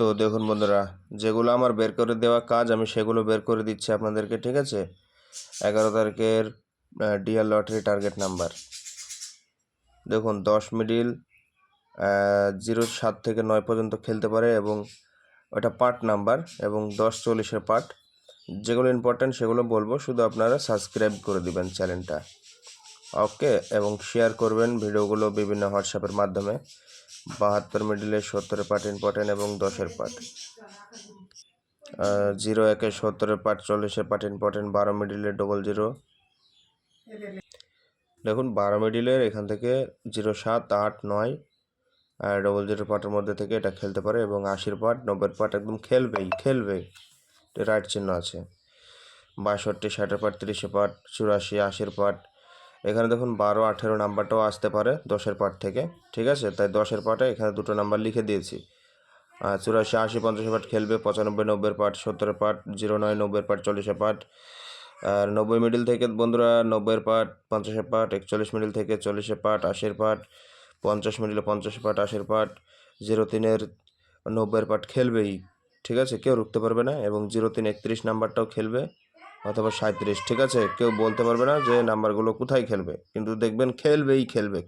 তো দেখুন বন্ধুরা, যেগুলো আমার বের করে দেওয়া কাজ, আমি সেগুলো বের করে দিচ্ছি আপনাদেরকে, ঠিক আছে? এগারো তারিখের ডিয়ার লটারি টার্গেট নাম্বার দেখুন, দশ মিডিল জিরো সাত থেকে নয় পর্যন্ত খেলতে পারে এবং ওটা পার্ট নাম্বার এবং দশ চল্লিশের পার্ট। যেগুলো ইম্পর্ট্যান্ট সেগুলো বলব, শুধু আপনারা সাবস্ক্রাইব করে দিবেন চ্যানেলটা ওকে, এবং শেয়ার করবেন ভিডিওগুলো বিভিন্ন হোয়াটসঅ্যাপের মাধ্যমে। বাহাত্তর মিডিলে সত্তরের পার্ট ইম্পর্টেন্ট এবং দশের পার্ট জিরো একে সত্তরের পার্ট চল্লিশের পার্ট ইম্পর্টেন্ট বারো মিডিলে ডবল জিরো দেখুন, বারো মিডিলের এখান থেকে জিরো সাত, আট, নয় ডবল জিরো পার্টের মধ্যে থেকে এটা খেলতে পারে, এবং আশির পার্ট নব্বই পার্ট একদম খেলবেই খেলবেই। রাইট চিহ্ন আছে। বাষট্টি, ষাটের পার্ট তিরিশে পার্ট চুরাশি, আশির পার্ট এখানে দেখুন বারো, আঠেরো নাম্বারটাও আসতে পারে দশের পার্ট থেকে, ঠিক আছে? তাই দশের পার্টে এখানে দুটো নাম্বার লিখে দিয়েছি। আর চুরাশি, আশি, পঞ্চাশের পার্ট খেলবে, পঁচানব্বই, নব্বইয়ের পার্ট, সত্তরের পার্ট, জিরো, নয়, নব্বইয়ের পার্ট, চল্লিশের পার্ট। আর নব্বই মিডিল থেকে বন্ধুরা নব্বইয়ের পার্ট, পঞ্চাশের পার্ট, একচল্লিশ মিডিল থেকে চল্লিশের পার্ট, আশির পার্ট, পঞ্চাশ মিডিলে পঞ্চাশের পার্ট, আশির পার্ট, জিরো তিনের নব্বইয়ের পার্ট খেলবেই, ঠিক আছে? কেউ রুখতে পারবে না এবং জিরো তিন একত্রিশ নাম্বারটাও খেলবে। অথবা সাঁত্রিশ ঠিক আছে? কেউ বলতে পারবে না যে নাম্বারগুলো কোথায় খেলবে। কিন্তু দেখবেন খেলবেই খেলবে।